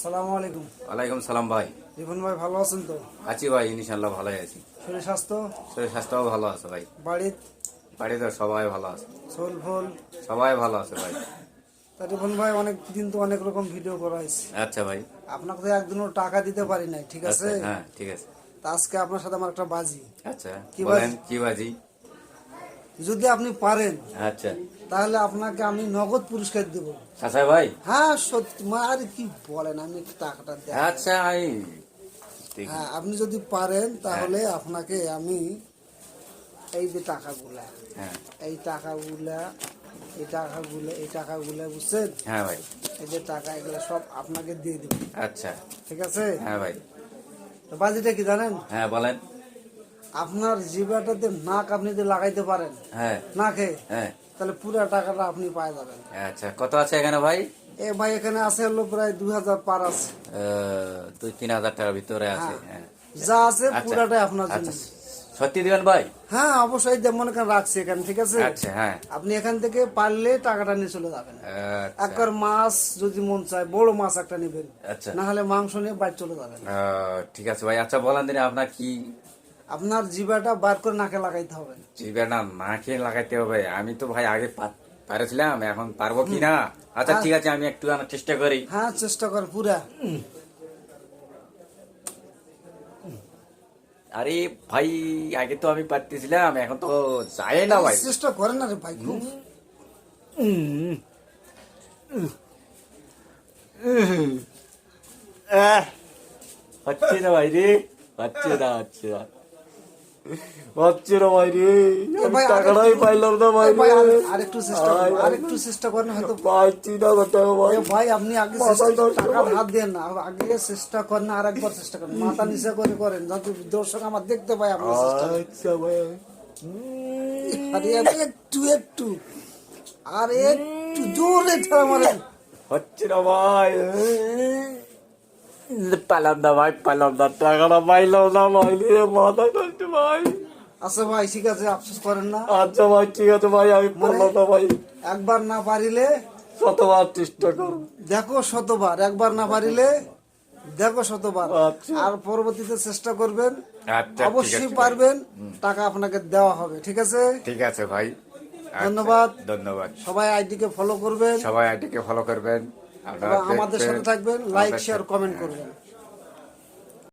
আসসালামু আলাইকুম। ওয়ালাইকুম সালাম ভাই। রিপন ভাই ভালো আছেন তো? আছি ভাই ইনশাল্লাহ ভালোই আছি। শরীর স্বাস্থ্য? শরীর স্বাস্থ্যও ভালো আছে ভাই। বাড়ির বাড়িতে সবাই ভালো আছে। সোল ফোল? সবাই ভালো আছে ভাই। তা রিপন ভাই অনেক দিন তো অনেক রকম ভিডিও করা হয়েছে। আচ্ছা ভাই। আপনাকে তো একদিনও টাকা দিতে পারি নাই ঠিক আচ্ছা আছে? হ্যাঁ ঠিক আছে। তা আজকে আপনার সাথে আমার একটা বাজি। আচ্ছা কি বলেন বাজি? কি বাজি? যদি আপনি পারেন আচ্ছা। তাহলে আপনাকে আমি নগদ পুরস্কার দেব। আচ্ছা ভাই? হ্যাঁ সত্যি। মা আরে কি বলেন আমি টাকাটা দেখ আচ্ছা হ্যাঁ আপনি যদি পারেন তাহলে আপনাকে আমি এই যে টাকাগুলা হ্যাঁ। এই টাকাগুলা এই টাকাগুলো এই টাকাগুলো বুঝছেন? হ্যাঁ ভাই। এই যে টাকা এগুলো সব আপনাকে দিয়ে দেবো। আচ্ছা। ঠিক আছে? হ্যাঁ ভাই। তো বাজিটা কি জানেন? হ্যাঁ বলেন। আপনার জিবাটাতে নাক আপনি যদি লাগাইতে পারেন হ্যাঁ। নাকে হ্যাঁ। তাহলে পুরো টাকাটা আপনি পাই যাবেন। আচ্ছা কত আছে এখানে ভাই? এ ভাই এখানে আছে হলো প্রায় দুই হাজার পার আছে। দুই তিন হাজার টাকার ভিতরে আছে হ্যাঁ। যা আছে আচ্ছা। পুরাটাই আপনার জন্য। আচ্ছা সত্যি দিবেন ভাই? হ্যাঁ অবশ্যই যে মনে করেন রাখছি এখানে ঠিক আছে? আচ্ছা হ্যাঁ। আপনি এখান থেকে পারলে টাকাটা নিয়ে চলে যাবেন। একবার মাছ যদি মন চায় বড় মাছ একটা নেবেন। আচ্ছা। না হলে মাংস নিয়ে বাইরে চলে যাবেন। ঠিক আছে ভাই। আচ্ছা বলেন দিন আপনার কি আপনার জিবাটা বার করে নাকে লাগাইতে হবে জিবে না নাকে লাগাইতে হবে। আমি তো ভাই আগে পারেছিলাম এখন পারব কি না? আচ্ছা ঠিক আছে আমি একটু আনার চেষ্টা করি। হ্যাঁ চেষ্টা কর পুরা। আরে ভাই আগে তো আমি পারতেছিলাম এখন তো যায় না ভাই। চেষ্টা করেন না রে ভাই খুব। হচ্ছে না ভাই রে হচ্ছে না হচ্ছে না। না ভাই রে টাকাটাই পাইলাম না ভাই ভাই, আরেকটু চেষ্টা করেন আরেকটু চেষ্টা করেন হয়তো পাইছি না ভাই। ভাই আপনি আগে। হাত দেন না আগে চেষ্টা করেন না আরেকবার চেষ্টা করেন। মাথা নিচে করে করেন যাতে দর্শক আমার দেখতে পায় আপনার চেষ্টা আচ্ছা ভাই। আরে একটু একটু। আর একটু জোরে ঠেলা মারেন হচ্ছে না ভাই। পালাম না ভাই পালাম না টাকাটা পাইলাম না ভাই মাথা ভাই। আচ্ছা ভাই ঠিক আছে আফসোস করেন না। আচ্ছা ভাই ঠিক আছে ভাই আমি পারলাম না ভাই। একবার না পারিলে শতবার চেষ্টা করো। দেখো শতবার একবার না পারিলে দেখো শতবার। আচ্ছা। আর পরবর্তীতে চেষ্টা করবেন। আচ্ছা অবশ্যই পারবেন টাকা আপনাকে দেওয়া হবে ঠিক আছে? ঠিক আছে ভাই। আচ্ছা, ধন্যবাদ। ধন্যবাদ। সবাই আইডিকে ফলো করবেন। সবাই আইটিকে ফলো করবেন। আমাদের সাথে থাকবেন লাইক শেয়ার কমেন্ট করবেন।